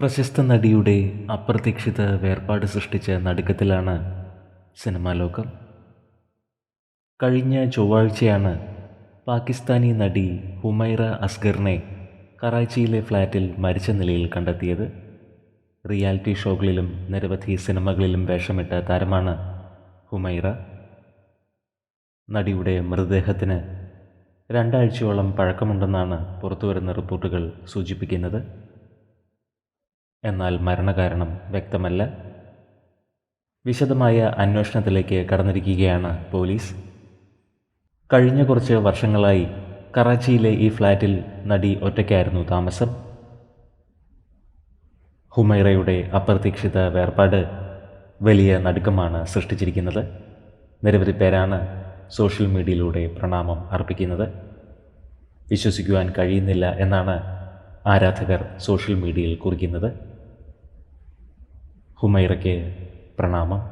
പ്രശസ്ത നടിയുടെ അപ്രതീക്ഷിത വേർപാട് സൃഷ്ടിച്ച നടുക്കത്തിലാണ് സിനിമാ ലോകം. കഴിഞ്ഞ ചൊവ്വാഴ്ചയാണ് പാകിസ്ഥാനി നടി ഹുമൈറ അസ്ഗറിനെ കറാച്ചിയിലെ ഫ്ലാറ്റിൽ മരിച്ച നിലയിൽ കണ്ടെത്തിയത്. റിയാലിറ്റി ഷോകളിലും നിരവധി സിനിമകളിലും വേഷമിട്ട താരമാണ് ഹുമൈറ. നടിയുടെ മൃതദേഹത്തിന് രണ്ടാഴ്ചയോളം പഴക്കമുണ്ടെന്നാണ് പുറത്തുവരുന്ന റിപ്പോർട്ടുകൾ സൂചിപ്പിക്കുന്നത്. എന്നാൽ മരണകാരണം വ്യക്തമല്ല. വിശദമായ അന്വേഷണത്തിലേക്ക് കടന്നിരിക്കുകയാണ് പോലീസ്. കഴിഞ്ഞ കുറച്ച് വർഷങ്ങളായി കറാച്ചിയിലെ ഈ ഫ്ലാറ്റിൽ നടി ഒറ്റയ്ക്കായിരുന്നു താമസം. ഹുമൈറയുടെ അപ്രതീക്ഷിത വേർപാട് വലിയ നടുക്കമാണ് സൃഷ്ടിച്ചിരിക്കുന്നത്. നിരവധി പേരാണ് സോഷ്യൽ മീഡിയയിലൂടെ പ്രണാമം അർപ്പിക്കുന്നത്. വിശ്വസിക്കുവാൻ കഴിയുന്നില്ല എന്നാണ് ആരാധകർ സോഷ്യൽ മീഡിയയിൽ കുറിക്കുന്നത്. ഹുമൈറയ്ക്ക് പ്രണാമം.